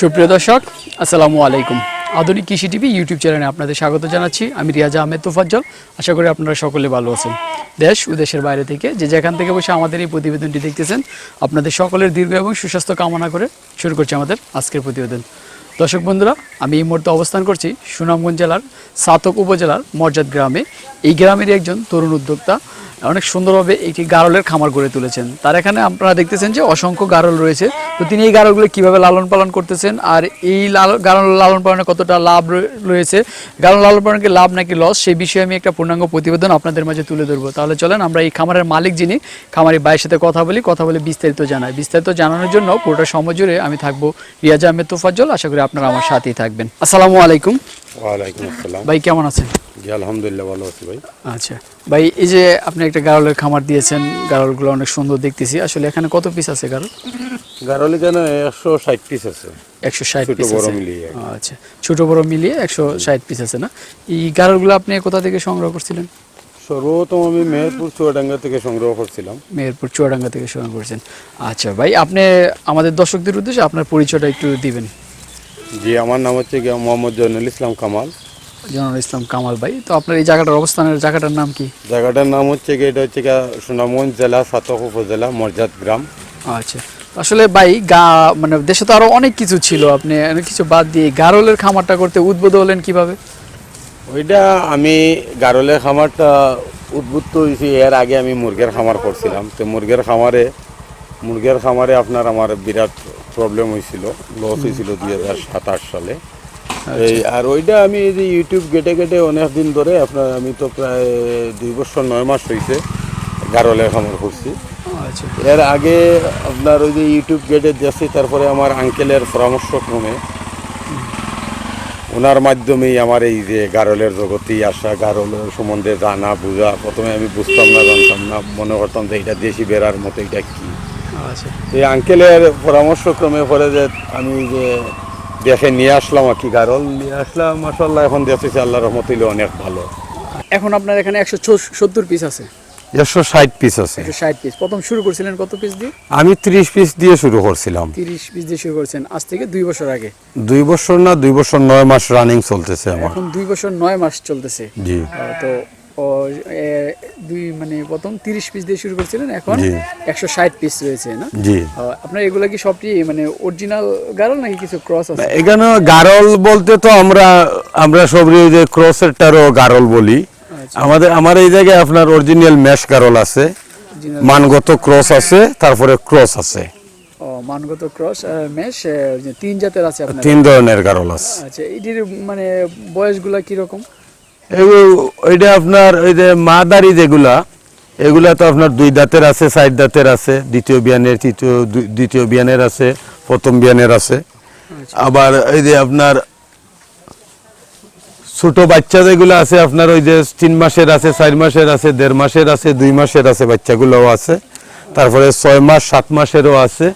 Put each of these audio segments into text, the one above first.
সুপ্রিয় দর্শক, আসসালামু আলাইকুম। আধুনিক কৃষি টিভি ইউটিউব চ্যানেলে আপনাদের স্বাগত জানাচ্ছি। আমি রিয়াজ আহমেদ তোফাজ্জল। আশা করি আপনারা সকলে ভালো আছেন। দেশ ও দেশের বাইরে থেকে যে যেখান থেকে বসে আমাদের এই প্রতিবেদনটি দেখতেছেন, আপনাদের সকলের দীর্ঘ এবং সুস্বাস্থ্য কামনা করে শুরু করছি আমাদের আজকের প্রতিবেদন। দর্শক বন্ধুরা, আমি এই মুহূর্তে অবস্থান করছি সুনামগঞ্জ জেলার সাতক উপজেলার মর্যাদ গ্রামে। এই গ্রামেরই একজন তরুণ উদ্যোক্তা অনেক সুন্দরভাবে একটি গারলের খামার গড়ে তুলেছেন। তার এখানে আপনারা দেখতেছেন যে অসংখ্য গারল রয়েছে। তো তিনি এই গারলগুলো কীভাবে লালন পালন করতেছেন আর এই গারল লালন পালনে কতটা লাভ রয়ে- রয়েছে? গারল লালন পালনকে লাভ নাকি লস সেই বিষয়ে আমি একটা পূর্ণাঙ্গ প্রতিবেদন আপনাদের মাঝে তুলে ধরবো। তাহলে চলেন আমরা এই খামারের মালিক যিনি, খামারি ভাইয়ের সাথে কথা বলি, কথা বলে বিস্তারিত জানাই। বিস্তারিত জানানোর জন্য পুরোটা সময় জুড়ে আমি থাকব রিয়াজ আহমেদ তোফাজ্জল। আশা করি আপনারা আমার সাথেই থাকবেন। আসসালামু আলাইকুম। ওয়ালাইকুম আসসালাম। ভাই কেমন আছেন? জি আলহামদুলিল্লাহ ভালো আছি ভাই। আচ্ছা। ভাই এই যে আপনি একটা গারলের খামার দিয়েছেন গারলগুলো অনেক সুন্দর দেখতেছি। আসলে এখানে কত পিস আছে গারল? গারলি কেন একশো ষাট পিস আছে। একশো ষাট পিস বড় মিলিয়ে আচ্ছা। ছোট বড় মিলিয়ে একশো ষাট পিস আছে না? এই গারলগুলো আপনি কোথা থেকে সংগ্রহ করছিলেন? সর্বপ্রথম আমি মেহেরপুর চুয়াডাঙ্গা থেকে সংগ্রহ করছিলাম। মেহেরপুর চুয়াডাঙ্গা থেকে সংগ্রহ করছেন। আচ্ছা ভাই আপনি আমাদের দর্শকদের উদ্দেশ্যে আপনার পরিচয়টা একটু দিবেন। জি আমার নাম হচ্ছে মোহাম্মদ জয়নুল ইসলাম কামাল। জনাল ইসলাম কামাল ভাই। তো আপনার এই জায়গাটার অবস্থানের জায়গাটার নাম কি? জায়গাটার নাম হচ্ছে গিয়ে এটা হচ্ছে গিয়া সুনামগঞ্জ জেলা সাতক উপজেলা মর্যাদ গ্রাম। আচ্ছা। আসলে ভাই গা মানে দেশে তো আরও অনেক কিছু ছিল। আপনি অনেক কিছু বাদ দিয়ে গারলের খামারটা করতে উদ্বুদ্ধ হলেন কীভাবে? ওইটা আমি গারলের খামারটা উদ্বুদ্ধ হয়েছি। এর আগে আমি মুরগের খামার করছিলাম। তো মুরগের খামারে মুরগের খামারে আপনার আমার বিরাট প্রবলেম হয়েছিল লস হয়েছিল দুই হাজার সাতাশ সালে। এই আর ওইটা আমি এই যে ইউটিউব গেটে গেটে অনেক দিন ধরে আপনার আমি তো প্রায় দুই বছর নয় মাস হয়েছে গারলের খামার করছি। আচ্ছা। এর আগে আপনার ওই যে ইউটিউব গেটে যাচ্ছি তারপরে আমার আঙ্কেলের পরামর্শক্রমে ওনার মাধ্যমেই আমার এই যে গারলের জগতেই আসা গারলের সম্বন্ধে জানা বোঝা প্রথমে আমি বুঝতাম না জানতাম না মনে করতাম যে এটা দেশি বেড়ার মতো এটা কি? আচ্ছা এই আঙ্কেলের পরামর্শক্রমে পরে যে আমি যে দেখে নিয়ে আসলাম আর কি গারল নিয়ে আসলাম মাসাল্লাহ এখন দেখতেছি আল্লাহ রহমত অনেক ভালো। এখন আপনার এখানে একশো সত্তর পিস আছে? একশো ষাট পিস আছে। একশো ষাট পিস প্রথম শুরু করছিলেন কত পিস দিয়ে? আমি ত্রিশ পিস দিয়ে শুরু করছিলাম। তিরিশ পিস দিয়ে শুরু করছেন। আজ থেকে দুই বছর আগে? দুই বছর না দুই বছর নয় মাস রানিং চলতেছে আমার। এখন দুই বছর নয় মাস চলতেছে। জি। তো ও, দুই মানে প্রথম তিরিশ পিস দিয়ে শুরু করছিলেন এখন একশো ষাট পিস রয়েছে না? জি। আপনার এগুলা কি সবটি মানে অরিজিনাল গারল নাকি কিছু ক্রস আছে? এখানে গারল বলতে তো আমরা আমরা সবরি যে ক্রসেরটারও গারল বলি। আচ্ছা। আমাদের আমার এই জায়গায় আপনার অরিজিনাল ম্যাশ গারল আছে। মানগত ক্রস আছে তারপরে ক্রস আছে। ও মানগত ক্রস মেশ তিন জাতের আছে আপনার। তিন ধরনের গারল আছে। আচ্ছা এটির মানে বয়সগুলা কীরকম? এগু- ওইটা আপনার ওই যে মাদারি যেগুলা এগুলা তো আপনার দুই দাঁতের আছে চার দাঁতের আছে দ্বিতীয় বিয়ানের তৃতীয় দ্বিতীয় বিয়ানের আছে প্রথম বিয়ানের আছে। আবার এই যে আপনার ছোট বাচ্চা যেগুলো আছে আপনার ওই যে তিন মাসের আছে চার মাসের আছে দেড় মাসের আছে দুই মাসের আছে বাচ্চাগুলোও আছে। তারপরে ছয় মাস সাত মাসেরও আছে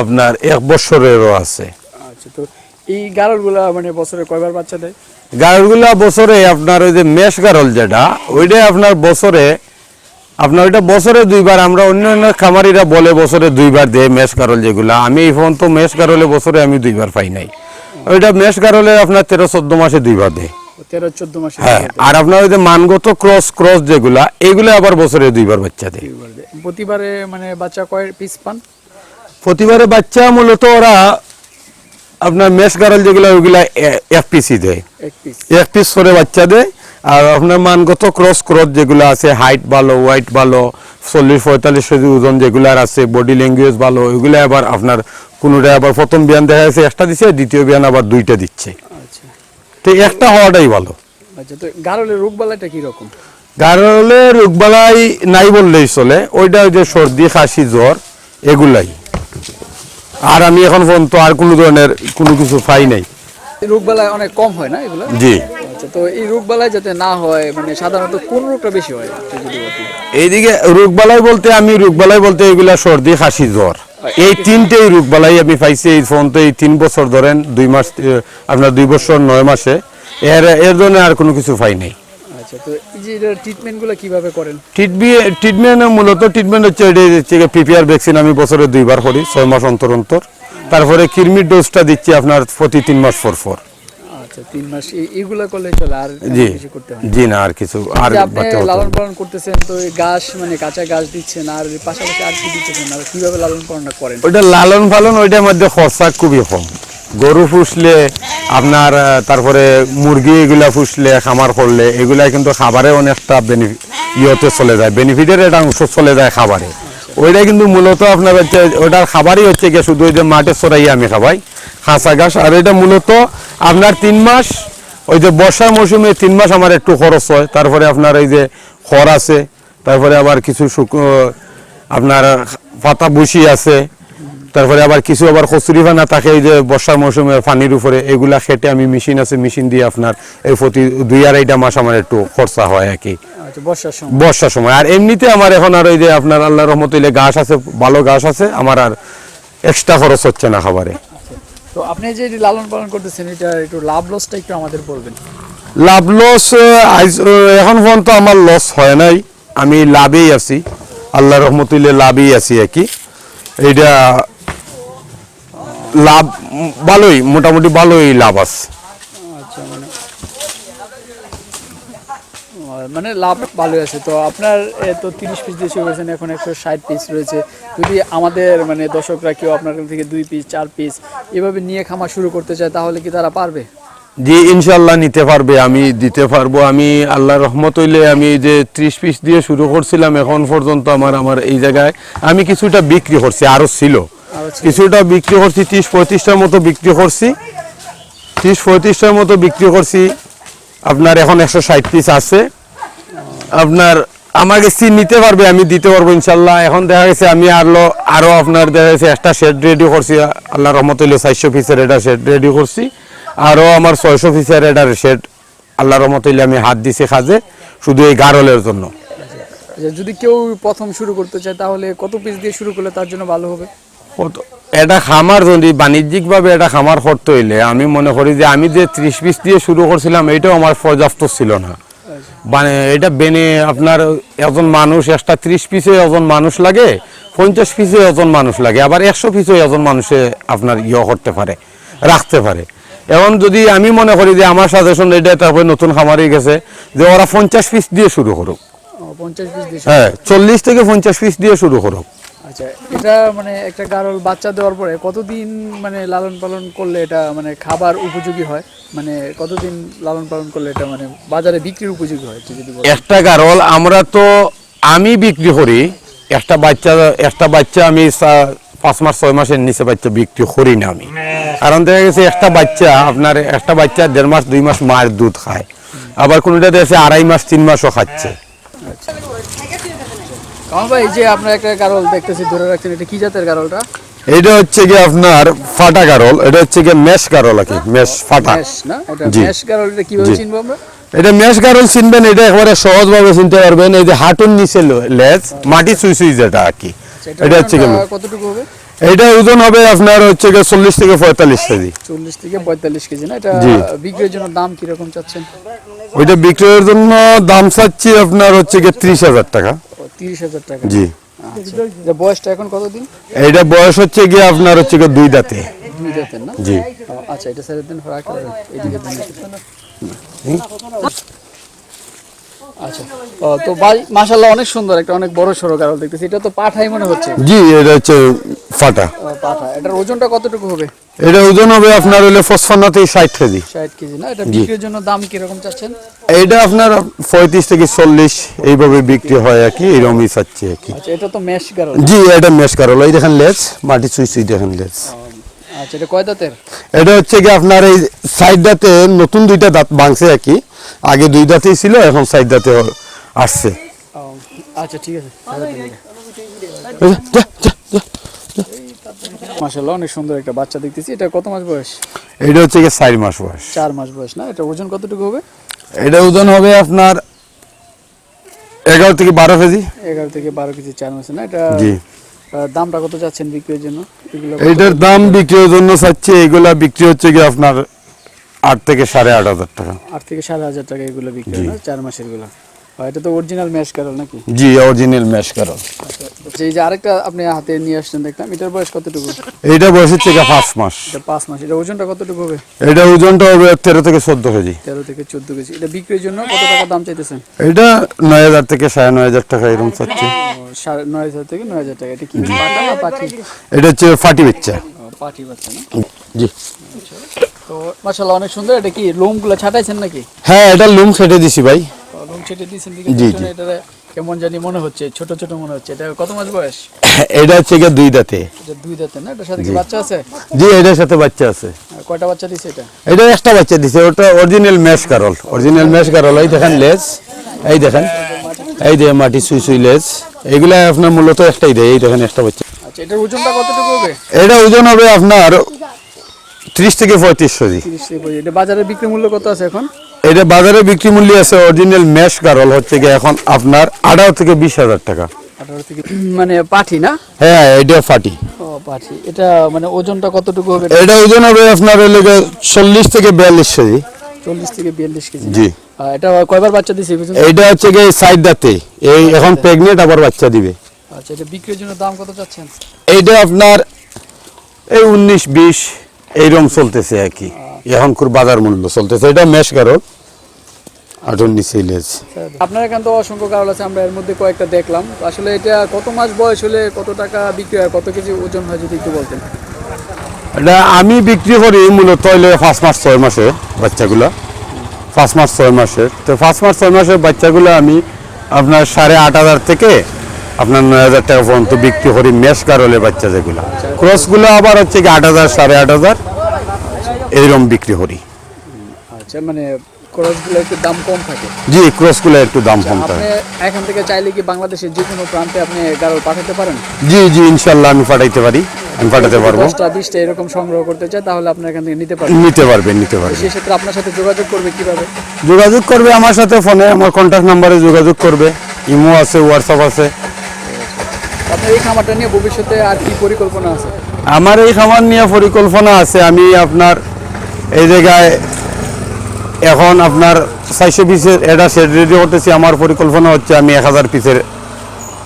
আপনার এক বছরেরও আছে। আচ্ছা তো এই গারলগুলা মানে বছরে কয়বার বাচ্চা দেয়? গারলগুলা বছরে আপনার ওই যে মেষ গারল যেটা ওইটাই আপনার বছরে আপনার ওইটা বছরে দুইবার আমরা অন্য অন্য খামারিরা বলে বছরে দুইবার দেয় মেষ গারল যেগুলা। আমি এই পর্যন্ত মেষ গারলে বছরে আমি দুইবার পাই নাই। ওইটা মেষ গারলে আপনার তেরো চোদ্দ মাসে দুইবার দেয়। তেরো চোদ্দ মাসে হ্যাঁ আর আপনার ওই যে মানগত ক্রস ক্রস যেগুলা এগুলো আবার বছরে দুইবার বাচ্চা দেয়। প্রতিবারে মানে বাচ্চা কয় পিস পান? প্রতিবারে বাচ্চা মূলত ওরা আপনার মেষ গারাল যেগুলো ওইগুলা এ- এক পিসই দেয়। এক পিস করে বাচ্চা দেয় আর আপনার মানগত ক্রস ক্রস যেগুলো আছে হাইট ভালো ওয়াইট ভালো চল্লিশ পঁয়তাল্লিশ কেজি ওজন যেগুলার আছে বডি ল্যাঙ্গুয়েজ ভালো ওইগুলো আবার আপনার কোনোটা আবার প্রথম বিয়ান দেখা যাচ্ছে একটা দিচ্ছে দ্বিতীয় বিয়ান আবার দুইটা দিচ্ছে। আচ্ছা। তো একটা হওয়াটাই ভালো। আচ্ছা তো গারলের গারলে রোগবালাই নাই বললেই চলে ওইটা ওই যে সর্দি খাসি জ্বর এগুলাই। আর আমি এখন পর্যন্ত আর কোনো ধরনের কোনো কিছু পাই নাই। রোগ বালাই অনেক কম হয় না এগুলো? জি। আচ্ছা তো এই রোগ বালাই যাতে না হয় মানে সাধারণত কোন রোগটা বেশি হয়। এইদিকে রোগবালাই বলতে আমি রোগবালাই বলতে এগুলা সর্দি খাসি জ্বর। এই তিনটেই রোগবালাই আমি পাইছি এই ফোন তো এই তিন বছর ধরেন দুই মাস আপনার দুই বছর নয় মাসে। এর এর জন্য আর কোনো কিছু পাই নাই। আচ্ছা তো এই যে এটার ট্রিটমেন্টগুলো কীভাবে করেন? ট্রিটমেন্ট ট্রিটমেন্ট মূলত ট্রিটমেন্ট হচ্ছে এটা হচ্ছে পিপিআর ভ্যাকসিন আমি বছরে দুইবার করি ছয় মাস অন্তর অন্তর। তারপরে কিরমির ডোজটা দিচ্ছি আপনার প্রতি তিন মাস পর পর। আচ্ছা তিন মাস। এইগুলা করলে চলে আর কিছু করতে হয় জি না আর কিছু আর আপনি লালন পালন করতেছেন তো ঘাস মানে কাঁচা ঘাস দিচ্ছেন আর পাশাপাশি আর কি দিচ্ছেন? আর কীভাবে লালন পালনটা করেন? ওইটা লালন পালন ওইটার মধ্যে খরচা খুবই কম। গরু পুষলে আপনার তারপরে মুরগি এগুলা পুষলে, খামার করলে, এগুলা কিন্তু খাবারে অনেকটা ইয়েতে চলে যায় বেনিফিটের একটা অংশ চলে যায় খাবারে। ওইটা কিন্তু মূলত আপনার হচ্ছে ওটার খাবারই হচ্ছে কি শুধু ওই যে মাঠে চড়াই আমি খাবাই খাঁচা ঘাস। আর এটা মূলত আপনার তিন মাস, ওই যে বর্ষার মৌসুমে তিন মাস আমার একটু খরচ হয়। তারপরে আপনার এই যে খড় আছে, তারপরে আবার কিছু শুকনো আপনার পাতা বসি আছে তারপরে আবার কিছু আবার কচুরি ফানা থাকে এই যে বর্ষার মৌসুমে পানির উপরে এগুলা খেটে আমি মেশিন আছে মেশিন দিয়ে আপনার এই প্রতি দুই আড়াইটা মাস আমার একটু খরচা হয় আর কি। আচ্ছা বর্ষার সময়। আর এমনিতে আমার এখন আর ওই যে আপনার আল্লাহ রহমতুল্লাহ ঘাস আছে ভালো ঘাস আছে আমার আর এক্সট্রা খরচ হচ্ছে না খাবারে। তো আপনি যে লালন পালন করতেছেন এটা একটু লাভ লসটা একটু আমাদের বলবেন। লাভ লস এখন পর্যন্ত আমার লস হয় নাই। আমি লাভেই আছি। আল্লাহ রহমতুল্লাহ লাভেই আছি আর কি। এইটা লাভ ভালোই মোটামুটি ভালোই লাভ আছে। আচ্ছা মানে মানে লাভ ভালোই আছে। তো আপনার তো তিরিশ পিস দিয়ে শুরু করেছেন এখন একশো ষাট পিস রয়েছে। যদি আমাদের মানে দর্শকরা কেউ আপনার থেকে দুই পিস চার পিস এভাবে নিয়ে খামার শুরু করতে চায় তাহলে কি তারা পারবে? জি ইনশাল্লাহ নিতে পারবে আমি দিতে পারব। আমি আল্লাহ রহমত হইলে আমি যে ত্রিশ পিস দিয়ে শুরু করছিলাম এখন পর্যন্ত আমার আমার এই জায়গায় আমি কিছুটা বিক্রি করছি আরও ছিল। কিছুটা বিক্রি করছি ত্রিশ পঁয়ত্রিশটার মতো বিক্রি করছি। ত্রিশ পঁয়ত্রিশটার মতো বিক্রি করছি। আপনার এখন একশো ষাট পিস আছে। আপনার আমার কাছে নিতে পারবে আমি দিতে পারব ইনশাল্লাহ। এখন দেখা গেছে আমি আরও আরও আপনার দেখা গেছে একটা শেড রেডি করছি। আল্লাহ রহমত হইলে চারশো পিসের এটা শেড রেডি করছি। আরও আমার ছয়শো পিসের এটা শেড আল্লাহ রহমত হইলে আমি হাত দিছি কাজে শুধু এই গারলের জন্য। আচ্ছা, যদি কেউ প্রথম শুরু করতে চায় তাহলে কত পিস দিয়ে শুরু করলে তার জন্য ভালো হবে? এটা খামার যদি বাণিজ্যিকভাবে এটা খামার করতে হইলে আমি মনে করি যে আমি যে ত্রিশ পিস দিয়ে শুরু করছিলাম এটাও আমার পর্যাপ্ত ছিল না। মানে এটা বেনে আপনার একজন মানুষ একটা ত্রিশ পিসে একজন মানুষ লাগে পঞ্চাশ পিসে একজন মানুষ লাগে আবার একশো পিসে একজন মানুষে আপনার ইয়ে করতে পারে রাখতে পারে। এখন যদি আমি মনে করি যে আমার সাজেশন এটা তারপরে নতুন খামারই গেছে যে ওরা পঞ্চাশ পিস দিয়ে শুরু করুক। হ্যাঁ চল্লিশ থেকে পঞ্চাশ পিস দিয়ে শুরু করুক। আচ্ছা এটা মানে একটা গারল বাচ্চা দেওয়ার পরে কতদিন মানে লালন পালন করলে এটা মানে খাবার উপযোগী হয়? মানে কতদিন লালন পালন করলে এটা মানে বাজারে বিক্রির উপযোগী হয় যদি একটা গারল আমরা তো আমি বিক্রি করি একটা বাচ্চা একটা বাচ্চা আমি পাঁচ মাস ছয় মাসের নিচে বাচ্চা বিক্রি করি না আমি। কারণ দেখা গেছে একটা বাচ্চা আপনার একটা বাচ্চা দেড় মাস দুই মাস মায়ের দুধ খায়। আবার কোনোটা দেখছে আড়াই মাস তিন মাসও খাচ্ছে। কামাল ভাই এই যে আপনার একটা গারল দেখতেছি ধরে রাখছেন এটা কি জাতের গারলটা? এটা হচ্ছে কি আপনার ফাটা গারল এটা হচ্ছে কি মেশ গারল আর কি মেশ ফাটা। ম্যাশ না? এটা জি। গারল এটা কীভাবে চিনবো আমরা? এটা মেশ গারল চিনবেন এটা একবারে সহজভাবে চিনতে পারবেন এই যে হাঁটুর নিচে লেজ মাটি সুই সুই যেটা আর কি। আচ্ছা, এটা হচ্ছে কি কতটুকু হবে? এটা ওজন হবে আপনার হচ্ছে গিয়ে চল্লিশ থেকে পঁয়তাল্লিশ কেজি। চল্লিশ থেকে পঁয়তাল্লিশ কেজি না? এটা। বিক্রির জন্য দাম কীরকম চাচ্ছেন? ওইটা বিক্রয়ের জন্য দাম চাচ্ছি আপনার হচ্ছে গিয়ে ত্রিশ হাজার টাকা। তিরিশ হাজার টাকা। জি। আচ্ছা। বয়সটা এখন কতদিন? এটা বয়স হচ্ছে গিয়ে আপনার হচ্ছে গিয়ে দুই দাঁতে। দুই জাতের না? জি। আচ্ছা এটা স্যারের দিন রাখতে এদিকে আচ্ছা। ও, তো ভাই মাশাল্লাহ অনেক সুন্দর একটা অনেক বড় সড়ো গারল দেখতেছি। এটা তো পাঠাই মনে হচ্ছে? জি এটা হচ্ছে ফাটা। পাঠা এটার ওজনটা কতটুকু হবে? এটা ওজন হবে আপনার হলে ফসফানাতে ষাট কেজি। ষাট কেজি না? এটা বিক্রির জন্য দাম কীরকম চাচ্ছেন? এইটা আপনার পঁয়ত্রিশ থেকে চল্লিশ এইভাবে বিক্রি হয় আর কি এরকমই চাচ্ছে আর কি। আচ্ছা এটা তো মেশ গারল জি এটা মেশ কারল এই দেখেন লেজ মাটি চুই চুই দেখেন লেজ। আচ্ছা এটা কয় দাঁতের? এটা হচ্ছে কি আপনার এই সাইডটাতে নতুন দুইটা দাঁত ভাঙছে আর কি। আগে দুই দাঁতেই ছিল এখন সাইড দাঁতে আসছে। আচ্ছা ঠিক আছে। মাশাল্লাহ অনেক সুন্দর একটা বাচ্চা দেখতেছি। এটা কত মাস বয়স? এটা হচ্ছে কি চার মাস বয়স। চার মাস বয়স না? এটা ওজন কতটুকু হবে? এটা ওজন হবে আপনার এগারো থেকে বারো কেজি। এগারো থেকে বারো কেজি চার মাসে না? এটা জি। দামটা কত চাচ্ছেন বিক্রির জন্য? এটার এইটার দাম বিক্রির জন্য চাচ্ছে এগুলা বিক্রি হচ্ছে কি আপনার আট থেকে সাড়ে আট হাজার টাকা। আট থেকে সাড়ে হাজার টাকা এগুলো বিক্রি চার মাসেরগুলো এটা তো অরিজিনাল ম্যাশ কারল নাকি? জি অরিজিনাল ম্যাশ আচ্ছা এই যে আরেকটা আপনি হাতে নিয়ে আসছেন দেখলাম এটার বয়স কতটুকু? এইটা বয়স হচ্ছে কি পাঁচ মাস। এটা পাঁচ মাস এটা ওজনটা কতটুকু হবে? এটা ওজনটা হবে তেরো থেকে চোদ্দ কেজি। তেরো থেকে চোদ্দ কেজি। এটা বিক্রির জন্য কত টাকা দাম চাইতেছেন? এটা নয় হাজার থেকে সাড়ে নয় হাজার টাকা এরকম চাচ্ছে। নয় হাজার থেকে নয় হাজার টাকা। এটা কি পাটা না পাখি এটা হচ্ছে ফাটি বাচ্চা। পাঠি বাচ্চা না? জি। তো মাশাল্লাহ অনেক সুন্দর। এটা কি লোমগুলো ছাটাইছেন নাকি? হ্যাঁ এটা লুম কেটে দিছি ভাই। ছেটে দিয়েছেন এটা কেমন জানি মনে হচ্ছে ছোট ছোট মনে হচ্ছে। এটা কত মাস বয়স? এটা হচ্ছে গিয়ে দুই দাঁতে। এটা দুই দাঁতের না? এটার সাথে কি বাচ্চা আছে? জি এটার সাথে বাচ্চা আছে। কয়টা বাচ্চা দিছে এটা? এটা একটা বাচ্চা দিছে ওটা অরিজিনাল ম্যাশ কারল অরিজিনাল ম্যাশ কারল এই দেখেন লেজ এই দেখেন এই দেখেন মাটি সুই সুই লেজ এইগুলা আপনার মূলত একটাই দেয় এই দেখেন একটা বাচ্চা। আচ্ছা এটার ওজনটা কতটুকু হবে? এটা ওজন হবে আপনার ত্রিশ থেকে পঁয়ত্রিশ কেজি। তিরিশ থেকে পঁচিশ। এটা বাজারে বিক্রি মূল্য কত আছে এখন? এটা বাজারে বিক্রি মূল্য আছে অরিজিনাল ম্যাশ গারল হচ্ছে গিয়ে এখন আপনার আঠারো থেকে বিশ হাজার টাকা। মানে পাঠি না? হ্যাঁ এটা ফাটি ও পাঠি এটা মানে ওজনটা কতটুকু হবে? এটা ওজন হবে আপনার হলে গিয়ে চল্লিশ থেকে বিয়াল্লিশ কেজি। চল্লিশ থেকে বিয়াল্লিশ কেজি। জি। এটা কয়বার বাচ্চা দিছে? এইটা হচ্ছে গিয়ে সাইড দাঁতে। এই এখন প্রেগনেন্ট আবার বাচ্চা দিবে। আচ্ছা এটা বিক্রির জন্য দাম কত চাচ্ছেন? এইটা আপনার এই উনিশ বিশ এইরকম চলতেছে আর কি। এখন খুব বাজার মূল্য চলতেছে। এটা মেশ কারণ আটন নিচে লেজ। আপনার এখানে তো অসংখ্য কারণ আছে আমরা এর মধ্যে কয়েকটা দেখলাম। তো আসলে এটা কত মাস বয়স হলে কত টাকা বিক্রি হয় কত কেজি ওজন হয় যদি একটু বলতেন? এটা আমি বিক্রি করি মূলত হইলে পাঁচ মাস ছয় মাসে বাচ্চাগুলা। পাঁচ মাস ছয় মাসের তো পাঁচ মাস ছয় মাসের বাচ্চাগুলো আমি আপনার সাড়ে আট হাজার থেকে আপনার নয় হাজার টাকা পর্যন্ত বিক্রি করি মেশ কারলে বাচ্চা যেগুলো। ক্রসগুলো আবার হচ্ছে কি আট হাজার সাড়ে আট হাজার। এইরকম বিক্রি করি। আচ্ছা মানে খরচগুলো একটু দাম কম থাকে? জি ক্রসগুলো একটু দাম কম থাকে। এখান থেকে চাইলে কি বাংলাদেশের যে কোনো প্রান্তে আপনি গাড়ল পাঠাতে পারেন? জি জি ইনশাল্লাহ আমি পাঠাইতে পারি আমি পাঠাতে পারব। দশটা বিশটা এরকম সংগ্রহ করতে চাই তাহলে আপনার এখান থেকে নিতে পারেন নিতে পারবে নিতে পারবে সেই ক্ষেত্রে আপনার সাথে যোগাযোগ করবে কীভাবে? যোগাযোগ করবে আমার সাথে ফোনে আমার কন্ট্যাক্ট নাম্বারে যোগাযোগ করবে। ইমো আছে হোয়াটসঅ্যাপ আছে। আপনার এই খামারটা নিয়ে ভবিষ্যতে আর কি পরিকল্পনা আছে? আমার এই খামার নিয়ে পরিকল্পনা আছে আমি আপনার এই জায়গায় এখন আপনার চারশো পিসের এটা সেট রেডি করতেছি আমার পরিকল্পনা হচ্ছে আমি এক হাজার পিসের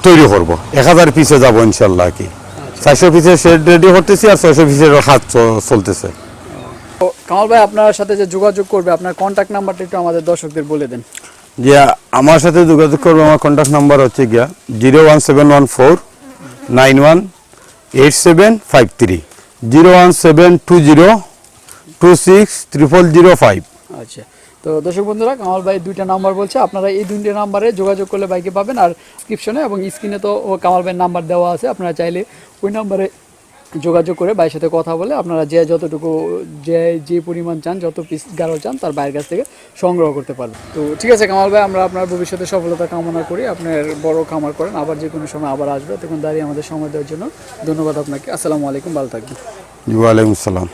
তৈরি করব। এক হাজার পিসে যাব ইনশাল্লাহ কি। চারশো পিসের সেট রেডি করতেছি আর ছয়শো পিসের হাত চলতেছে। কামাল ভাই আপনার সাথে যে যোগাযোগ করবে আপনার কন্ট্যাক্ট নাম্বারটা একটু আমাদের দর্শকদের বলে দেন। যে আমার সাথে যোগাযোগ করবে আমার কন্ট্যাক্ট নাম্বার হচ্ছে গিয়া zero one seven one four nine one eight seven five three. Zero one seven two zero two six zero five আচ্ছা তো দর্শক বন্ধুরা কামাল ভাই দুইটা নাম্বার বলছে আপনারা এই দুইটা নাম্বারে যোগাযোগ করলে বাইকে পাবেন আর ডিসক্রিপশনে এবং স্ক্রিনে তো ও কামাল ভাইয়ের নাম্বার দেওয়া আছে আপনারা চাইলে ওই নাম্বারে যোগাযোগ করে ভাইয়ের সাথে কথা বলে আপনারা যে যতটুকু যে যে পরিমাণ চান যত পিস গাঢ় চান তার বাইরের কাছ থেকে সংগ্রহ করতে পারবেন। তো ঠিক আছে কামাল ভাই আমরা আপনার ভবিষ্যতে সফলতা কামনা করি আপনার বড় খামার করেন আবার যে কোনো সময় আবার আসবে তখন দাঁড়িয়ে আমাদের সময় দেওয়ার জন্য ধন্যবাদ আপনাকে। আসসালামু আলাইকুম ভালো থাকবেন। ওয়ালাইকুম আসসালাম।